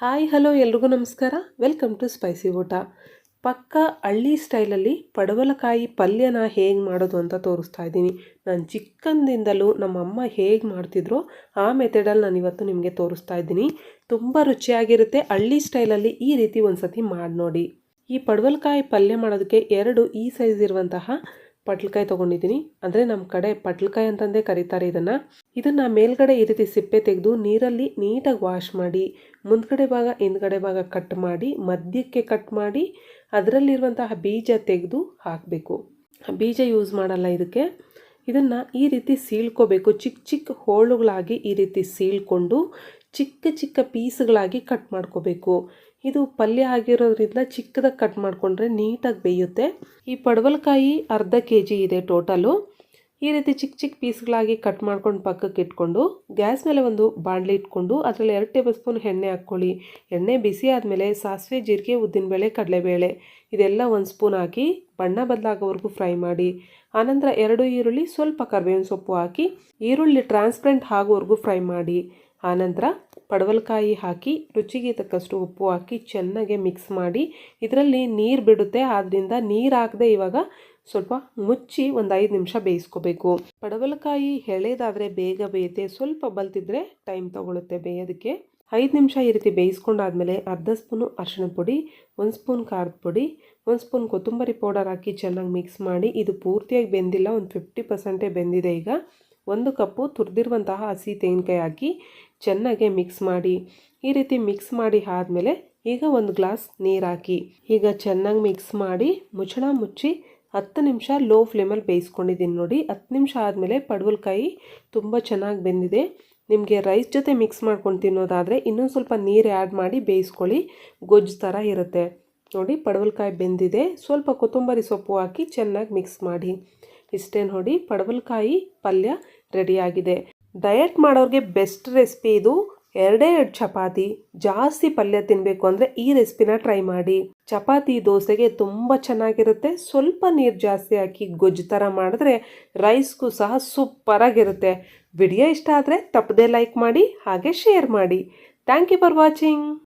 Hi, hello, ಎಲ್ರಿಗೂ ನಮಸ್ಕಾರ. Welcome to spicy ಊಟ ಪಕ್ಕ ಹಳ್ಳಿ ಸ್ಟೈಲಲ್ಲಿ ಪಡವಲಕಾಯಿ ಪಲ್ಯನ ಹೇಗೆ ಮಾಡೋದು ಅಂತ ತೋರಿಸ್ತಾ ಇದ್ದೀನಿ. ನಾನು ಚಿಕ್ಕಂದಿಂದಲೂ ನಮ್ಮ ಅಮ್ಮ ಹೇಗೆ ಮಾಡ್ತಿದ್ರೋ ಆ ಮೆಥಡಲ್ಲಿ ನಾನು ಇವತ್ತು ನಿಮಗೆ ತೋರಿಸ್ತಾ ಇದ್ದೀನಿ. ತುಂಬ ರುಚಿಯಾಗಿರುತ್ತೆ. ಹಳ್ಳಿ ಸ್ಟೈಲಲ್ಲಿ ಈ ರೀತಿ ಒಂದು ಸತಿ ಮಾಡಿ ನೋಡಿ ಈ ಪಡವಲಕಾಯಿ ಪಲ್ಯ ಮಾಡೋದಕ್ಕೆ ಎರಡು ಈ ಸೈಜ್ ಇರುವಂತಹ ಪಟ್ಲಕಾಯಿ ತೊಗೊಂಡಿದ್ದೀನಿ. ಅಂದರೆ ನಮ್ಮ ಕಡೆ ಪಟ್ಲಕಾಯಿ ಅಂತಂದೇ ಕರೀತಾರೆ ಇದನ್ನು. ಇದನ್ನು ಮೇಲ್ಗಡೆ ಈ ರೀತಿ ಸಿಪ್ಪೆ ತೆಗೆದು ನೀರಲ್ಲಿ ನೀಟಾಗಿ ವಾಶ್ ಮಾಡಿ, ಮುಂದ್ಗಡೆ ಭಾಗ, ಹಿಂದ್ಗಡೆ ಭಾಗ ಕಟ್ ಮಾಡಿ, ಮಧ್ಯಕ್ಕೆ ಕಟ್ ಮಾಡಿ, ಅದರಲ್ಲಿರುವಂತಹ ಬೀಜ ತೆಗೆದು ಹಾಕಬೇಕು. ಬೀಜ ಯೂಸ್ ಮಾಡಲ್ಲ ಇದಕ್ಕೆ. ಇದನ್ನು ಈ ರೀತಿ ಸೀಳ್ಕೋಬೇಕು. ಚಿಕ್ಕ ಚಿಕ್ಕ ಹೋಳುಗಳಾಗಿ ಈ ರೀತಿ ಸೀಳ್ಕೊಂಡು ಚಿಕ್ಕ ಚಿಕ್ಕ ಪೀಸ್ಗಳಾಗಿ ಕಟ್ ಮಾಡ್ಕೋಬೇಕು. ಇದು ಪಲ್ಯ ಆಗಿರೋದ್ರಿಂದ ಚಿಕ್ಕದಾಗಿ ಕಟ್ ಮಾಡಿಕೊಂಡ್ರೆ ನೀಟಾಗಿ ಬೇಯುತ್ತೆ. ಈ ಪಡವಲಕಾಯಿ ಅರ್ಧ ಕೆ ಜಿ ಇದೆ ಟೋಟಲು. ಈ ರೀತಿ ಚಿಕ್ಕ ಚಿಕ್ಕ ಪೀಸ್ಗಳಾಗಿ ಕಟ್ ಮಾಡ್ಕೊಂಡು ಪಕ್ಕಕ್ಕೆ ಇಟ್ಕೊಂಡು ಗ್ಯಾಸ್ ಮೇಲೆ ಒಂದು ಬಾಣಲೆ ಇಟ್ಕೊಂಡು ಅದರಲ್ಲಿ ಎರಡು ಟೇಬಲ್ ಸ್ಪೂನ್ ಎಣ್ಣೆ ಹಾಕ್ಕೊಳ್ಳಿ. ಎಣ್ಣೆ ಬಿಸಿ ಆದಮೇಲೆ ಸಾಸಿವೆ, ಜೀರಿಗೆ ಉದ್ದಿನಬೇಳೆ ಕಡಲೆಬೇಳೆ ಇದೆಲ್ಲ ಒಂದು ಸ್ಪೂನ್ ಹಾಕಿ ಬಣ್ಣ ಬದಲಾಗೋವರೆಗೂ ಫ್ರೈ ಮಾಡಿ. ಆನಂತರ ಎರಡು ಈರುಳ್ಳಿ, ಸ್ವಲ್ಪ ಕರಿಬೇವಿನ ಸೊಪ್ಪು ಹಾಕಿ ಈರುಳ್ಳಿ ಟ್ರಾನ್ಸ್ಪರೆಂಟ್ ಆಗೋವರೆಗೂ ಫ್ರೈ ಮಾಡಿ. ಆನಂತರ ಪಡವಲಕಾಯಿ ಹಾಕಿ, ರುಚಿಗೆ ತಕ್ಕಷ್ಟು ಉಪ್ಪು ಹಾಕಿ ಚೆನ್ನಾಗಿ ಮಿಕ್ಸ್ ಮಾಡಿ, ಇದರಲ್ಲಿ ನೀರು ಬಿಡುತ್ತೆ ಆದ್ದರಿಂದ ನೀರು ಹಾಕದೆ ಇವಾಗ ಸ್ವಲ್ಪ ಮುಚ್ಚಿ ಒಂದು ಐದು ನಿಮಿಷ ಬೇಯಿಸ್ಕೋಬೇಕು. ಪಡವಲಕಾಯಿ ಎಳೆದಾದರೆ ಬೇಗ ಬೇಯುತ್ತೆ, ಸ್ವಲ್ಪ ಬಲ್ತಿದ್ರೆ ಟೈಮ್ ತೊಗೊಳುತ್ತೆ ಬೇಯೋದಕ್ಕೆ. ಐದು ನಿಮಿಷ ಈ ರೀತಿ ಬೇಯಿಸ್ಕೊಂಡಾದ್ಮೇಲೆ ಅರ್ಧ ಸ್ಪೂನು ಅರಿಶಿಣ ಪುಡಿ, ಒಂದು ಸ್ಪೂನ್ ಖಾರದ ಪುಡಿ, ಒಂದು ಸ್ಪೂನ್ ಕೊತ್ತಂಬರಿ ಪೌಡರ್ ಹಾಕಿ ಚೆನ್ನಾಗಿ ಮಿಕ್ಸ್ ಮಾಡಿ, ಇದು ಪೂರ್ತಿಯಾಗಿ ಬೆಂದಿಲ್ಲ, ಒಂದು ಫಿಫ್ಟಿ ಪರ್ಸೆಂಟೇ ಬೆಂದಿದೆ ಈಗ. ಒಂದು ಕಪ್ಪು ತುರಿದಿರುವಂತಹ ಹಸಿ ತೆಂಗಿನಕಾಯಿ ಹಾಕಿ ಚೆನ್ನಾಗೆ ಮಿಕ್ಸ್ ಮಾಡಿ, ಈ ರೀತಿ ಮಿಕ್ಸ್ ಮಾಡಿ ಆದಮೇಲೆ ಈಗ ಒಂದು ಗ್ಲಾಸ್ ನೀರು ಹಾಕಿ, ಈಗ ಚೆನ್ನಾಗಿ ಮಿಕ್ಸ್ ಮಾಡಿ ಮುಚ್ಚಳ ಮುಚ್ಚಿ ಹತ್ತು ನಿಮಿಷ ಲೋ ಫ್ಲೇಮಲ್ಲಿ ಬೇಯಿಸ್ಕೊಂಡಿದ್ದೀನಿ ನೋಡಿ. ಹತ್ತು ನಿಮಿಷ ಆದಮೇಲೆ ಪಡವಲಕಾಯಿ ತುಂಬ ಚೆನ್ನಾಗಿ ಬೆಂದಿದೆ. ನಿಮಗೆ ರೈಸ್ ಜೊತೆ ಮಿಕ್ಸ್ ಮಾಡ್ಕೊಂಡು ತಿನ್ನೋದಾದರೆ ಇನ್ನೊಂದು ಸ್ವಲ್ಪ ನೀರು ಆ್ಯಡ್ ಮಾಡಿ ಬೇಯಿಸ್ಕೊಳ್ಳಿ, ಗೊಜ್ಜು ಥರ ಇರುತ್ತೆ. ನೋಡಿ ಪಡವಲಕಾಯಿ ಬೆಂದಿದೆ. ಸ್ವಲ್ಪ ಕೊತ್ತಂಬರಿ ಸೊಪ್ಪು ಹಾಕಿ ಚೆನ್ನಾಗಿ ಮಿಕ್ಸ್ ಮಾಡಿ. ಇಷ್ಟೇ ನೋಡಿ, ಪಡವಲಕಾಯಿ ಪಲ್ಯ ರೆಡಿಯಾಗಿದೆ ಡಯಟ್ ಮಾಡೋರಿಗೆ ಬೆಸ್ಟ್ ರೆಸಿಪಿ ಇದು ಎರಡೇ ಎರಡು ಚಪಾತಿ. ಜಾಸ್ತಿ ಪಲ್ಯ ತಿನ್ನಬೇಕು ಅಂದರೆ ಈ ರೆಸಿಪಿನ ಟ್ರೈ ಮಾಡಿ. ಚಪಾತಿ, ದೋಸೆಗೆ ತುಂಬ ಚೆನ್ನಾಗಿರುತ್ತೆ. ಸ್ವಲ್ಪ ನೀರು ಜಾಸ್ತಿ ಹಾಕಿ ಗೊಜ್ಜು ಥರ ಮಾಡಿದ್ರೆ ರೈಸ್ಗೂ ಸಹ ಸೂಪರಾಗಿರುತ್ತೆ ವಿಡಿಯೋ ಇಷ್ಟ ಆದರೆ ತಪ್ಪದೆ ಲೈಕ್ ಮಾಡಿ, ಹಾಗೆ ಶೇರ್ ಮಾಡಿ. Thank you for watching